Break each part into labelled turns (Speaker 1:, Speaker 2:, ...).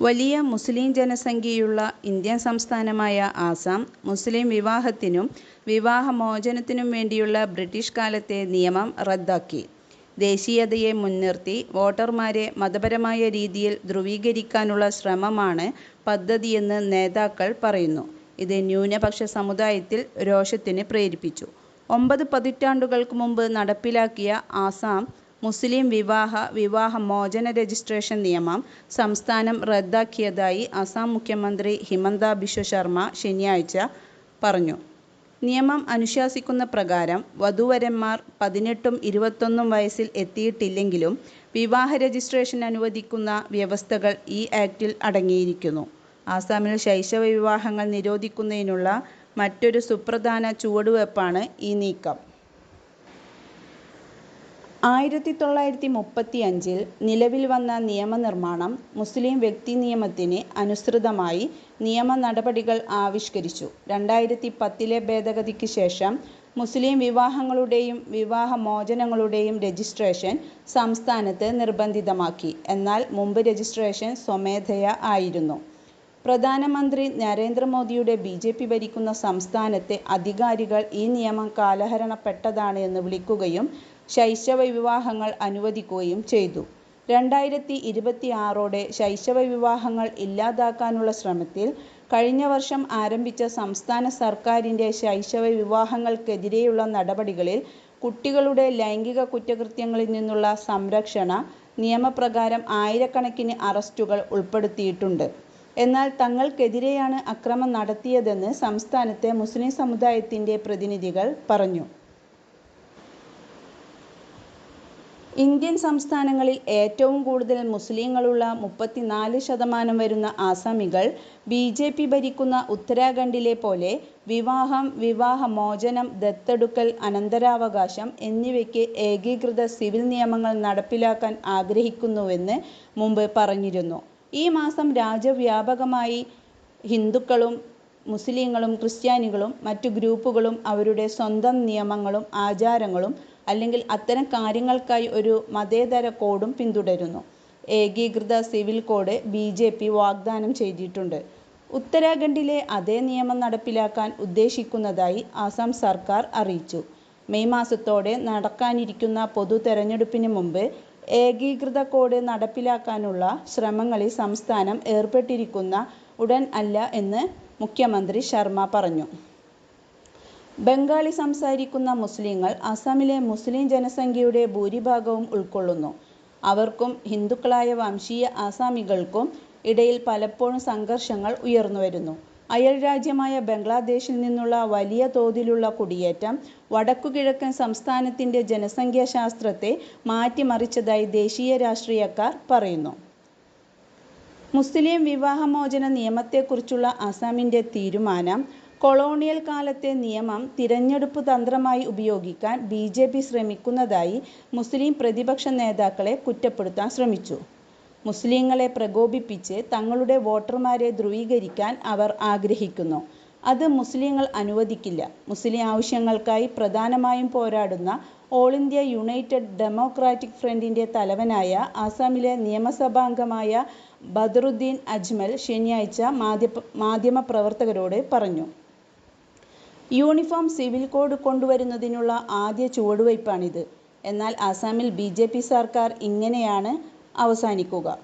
Speaker 1: വലിയ മുസ്ലിം ജനസംഖ്യയുള്ള ഇന്ത്യൻ സംസ്ഥാനമായ ആസാം മുസ്ലിം വിവാഹത്തിനും വിവാഹമോചനത്തിനും വേണ്ടിയുള്ള ബ്രിട്ടീഷ് കാലത്തെ നിയമം റദ്ദാക്കി. ദേശീയതയെ മുൻനിർത്തി വോട്ടർമാരെ മതപരമായ രീതിയിൽ ധ്രുവീകരിക്കാനുള്ള ശ്രമമാണ് പദ്ധതിയെന്ന് നേതാക്കൾ പറയുന്നു. ഇത് ന്യൂനപക്ഷ സമുദായത്തിൽ രോഷത്തിന് പ്രേരിപ്പിച്ചു. ഒമ്പത് പതിറ്റാണ്ടുകൾക്ക് മുമ്പ് നടപ്പിലാക്കിയ ആസാം മുസ്ലിം വിവാഹ വിവാഹമോചന രജിസ്ട്രേഷൻ നിയമം സംസ്ഥാനം റദ്ദാക്കിയതായി അസം മുഖ്യമന്ത്രി ഹിമന്ത ബിശ്വ ശർമ്മ ശനിയാഴ്ച പറഞ്ഞു. നിയമം അനുശാസിക്കുന്ന പ്രകാരം വധൂവരന്മാർ പതിനെട്ടും ഇരുപത്തൊന്നും വയസ്സിൽ എത്തിയിട്ടില്ലെങ്കിലും വിവാഹ രജിസ്ട്രേഷൻ അനുവദിക്കുന്ന വ്യവസ്ഥകൾ ഈ ആക്ടിൽ അടങ്ങിയിരിക്കുന്നു. ആസാമിൽ ശൈശവ വിവാഹങ്ങൾ നിരോധിക്കുന്നതിനുള്ള മറ്റൊരു സുപ്രധാന ചുവടുവയ്പാണ് ഈ നീക്കം. ആയിരത്തി തൊള്ളായിരത്തി മുപ്പത്തിയഞ്ചിൽ നിലവിൽ വന്ന നിയമനിർമ്മാണം മുസ്ലിം വ്യക്തിനിയമത്തിന് അനുസൃതമായി നിയമനടപടികൾ ആവിഷ്കരിച്ചു. രണ്ടായിരത്തി പത്തിലെ ഭേദഗതിക്ക് ശേഷം മുസ്ലിം വിവാഹങ്ങളുടെയും വിവാഹമോചനങ്ങളുടെയും രജിസ്ട്രേഷൻ സംസ്ഥാനത്ത് നിർബന്ധിതമാക്കി. എന്നാൽ മുമ്പ് രജിസ്ട്രേഷൻ സ്വമേധയാ ആയിരുന്നു. പ്രധാനമന്ത്രി നരേന്ദ്ര മോദിയുടെ ബിജെപി ഭരിക്കുന്ന സംസ്ഥാനത്തെ അധികാരികൾ ഈ നിയമം കാലഹരണപ്പെട്ടതാണ് എന്ന് വിളിക്കുകയും ശൈശവ വിവാഹങ്ങൾ അനുവദിക്കുകയും ചെയ്തു. രണ്ടായിരത്തി ഇരുപത്തിയാറോടെ ശൈശവ വിവാഹങ്ങൾ ഇല്ലാതാക്കാനുള്ള ശ്രമത്തിൽ കഴിഞ്ഞ വർഷം ആരംഭിച്ച സംസ്ഥാന സർക്കാരിന്റെ ശൈശവ വിവാഹങ്ങൾക്കെതിരെയുള്ള നടപടികളിൽ കുട്ടികളുടെ ലൈംഗിക കുറ്റകൃത്യങ്ങളിൽ നിന്നുള്ള സംരക്ഷണ നിയമപ്രകാരം ആയിരക്കണക്കിന് അറസ്റ്റുകൾ ഉൾപ്പെടുത്തിയിട്ടുണ്ട്. എന്നാൽ തങ്ങൾക്കെതിരെയാണ് അക്രമം നടത്തിയതെന്ന് സംസ്ഥാനത്തെ മുസ്ലിം സമുദായത്തിന്റെ പ്രതിനിധികൾ പറഞ്ഞു. ഇന്ത്യൻ സംസ്ഥാനങ്ങളിൽ ഏറ്റവും കൂടുതൽ മുസ്ലിങ്ങളുള്ള മുപ്പത്തിനാല് ശതമാനം വരുന്ന ആസാമികൾ ബി ജെ പി ഭരിക്കുന്ന ഉത്തരാഖണ്ഡിലെ പോലെ വിവാഹം, വിവാഹമോചനം, ദത്തെടുക്കൽ, അനന്തരാവകാശം എന്നിവയ്ക്ക് ഏകീകൃത സിവിൽ നിയമങ്ങൾ നടപ്പിലാക്കാൻ ആഗ്രഹിക്കുന്നുവെന്ന് മുമ്പ് പറഞ്ഞിരുന്നു. ഈ മാസം രാജ്യവ്യാപകമായി ഹിന്ദുക്കളും മുസ്ലിങ്ങളും ക്രിസ്ത്യാനികളും മറ്റു ഗ്രൂപ്പുകളും അവരുടെ സ്വന്തം നിയമങ്ങളും ആചാരങ്ങളും അല്ലെങ്കിൽ അത്തരം കാര്യങ്ങൾക്കായി ഒരു മതേതര കോഡും പിന്തുടരുന്നു. ഏകീകൃത civil code B J P വാഗ്ദാനം ചെയ്തിട്ടുണ്ട്. ഉത്തരാഖണ്ഡിലെ അതേ നിയമം നടപ്പിലാക്കാൻ ഉദ്ദേശിക്കുന്നതായി ആസാം സർക്കാർ അറിയിച്ചു. മെയ് മാസത്തോടെ നടക്കാനിരിക്കുന്ന പൊതു തെരഞ്ഞെടുപ്പിന് മുമ്പ് ഏകീകൃത കോഡ് നടപ്പിലാക്കാനുള്ള ശ്രമങ്ങളിൽ സംസ്ഥാനം ഏർപ്പെട്ടിരിക്കുന്ന ഉടൻ അല്ല എന്ന് മുഖ്യമന്ത്രി ശർമ്മ പറഞ്ഞു. ബംഗാളി സംസാരിക്കുന്ന മുസ്ലിങ്ങൾ അസമിലെ മുസ്ലിം ജനസംഖ്യയുടെ ഭൂരിഭാഗവും ഉൾക്കൊള്ളുന്നു. അവർക്കും ഹിന്ദുക്കളായ വംശീയ ആസാമികൾക്കും ഇടയിൽ പലപ്പോഴും സംഘർഷങ്ങൾ ഉയർന്നുവരുന്നു. അയൽരാജ്യമായ ബംഗ്ലാദേശിൽ നിന്നുള്ള വലിയ തോതിലുള്ള കുടിയേറ്റം വടക്കുകിഴക്കൻ സംസ്ഥാനത്തിന്റെ ജനസംഖ്യാശാസ്ത്രത്തെ മാറ്റിമറിച്ചതായി ദേശീയ രാഷ്ട്രീയക്കാർ പറയുന്നു. മുസ്ലിം വിവാഹമോചന നിയമത്തെക്കുറിച്ചുള്ള ആസാമിന്റെ തീരുമാനം കൊളോണിയൽ കാലത്തെ നിയമം തിരഞ്ഞെടുപ്പ് തന്ത്രമായി ഉപയോഗിക്കാൻ ബി ജെ പി ശ്രമിക്കുന്നതായി മുസ്ലിം പ്രതിപക്ഷ നേതാക്കളെ കുറ്റപ്പെടുത്താൻ ശ്രമിച്ചു. മുസ്ലിങ്ങളെ പ്രകോപിപ്പിച്ച് തങ്ങളുടെ വോട്ടർമാരെ ധ്രുവീകരിക്കാൻ അവർ ആഗ്രഹിക്കുന്നു. അത് മുസ്ലിങ്ങൾ അനുവദിക്കില്ല. മുസ്ലിം ആവശ്യങ്ങൾക്കായി പ്രധാനമായും പോരാടുന്ന ഓൾ ഇന്ത്യ യുണൈറ്റഡ് ഡെമോക്രാറ്റിക് ഫ്രണ്ടിന്റെ തലവനായ ആസാമിലെ നിയമസഭാംഗമായ ബദറുദ്ദീൻ അജ്മൽ ശനിയാഴ്ച മാധ്യമപ്രവർത്തകരോട് പറഞ്ഞു. യൂണിഫോം സിവിൽ കോഡ് കൊണ്ടുവരുന്നതിനുള്ള ആദ്യ ചുവടുവയ്പാണിത്. എന്നാൽ ആസാമിൽ പി സർക്കാർ ഇങ്ങനെയാണ് അവസാനിക്കുക.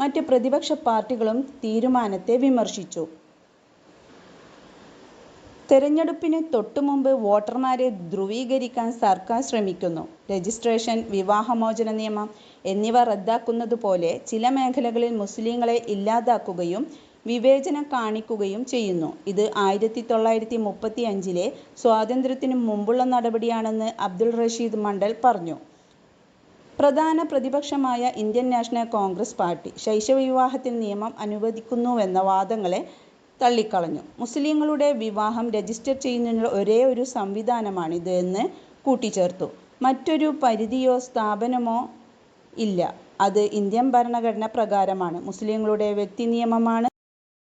Speaker 1: മറ്റ് പ്രതിപക്ഷ പാർട്ടികളും തീരുമാനത്തെ വിമർശിച്ചു. തെരഞ്ഞെടുപ്പിന് തൊട്ടുമുമ്പ് വോട്ടർമാരെ ധ്രുവീകരിക്കാൻ സർക്കാർ ശ്രമിക്കുന്നു. രജിസ്ട്രേഷൻ, വിവാഹമോചന നിയമം എന്നിവ റദ്ദാക്കുന്നതുപോലെ ചില മേഖലകളിൽ മുസ്ലിങ്ങളെ ഇല്ലാതാക്കുകയും വിവേചനം കാണിക്കുകയും ചെയ്യുന്നു. ഇത് ആയിരത്തി തൊള്ളായിരത്തി മുപ്പത്തിയഞ്ചിലെ സ്വാതന്ത്ര്യത്തിനു മുമ്പുള്ള നടപടിയാണെന്ന് അബ്ദുൾ റഷീദ് മണ്ഡൽ പറഞ്ഞു. പ്രധാന പ്രതിപക്ഷമായ ഇന്ത്യൻ നാഷണൽ കോൺഗ്രസ് പാർട്ടി ശൈശവവിവാഹത്തിന് നിയമം അനുവദിക്കുന്നുവെന്ന വാദങ്ങളെ തള്ളിക്കളഞ്ഞു. മുസ്ലിങ്ങളുടെ വിവാഹം രജിസ്റ്റർ ചെയ്യുന്നതിനുള്ള ഒരേയൊരു സംവിധാനമാണിത് എന്ന് കൂട്ടിച്ചേർത്തു. മറ്റൊരു പരിധിയോ സ്ഥാപനമോ ഇല്ല. അത് ഇന്ത്യൻ ഭരണഘടന പ്രകാരമാണ്. മുസ്ലിങ്ങളുടെ വ്യക്തിനിയമമാണ്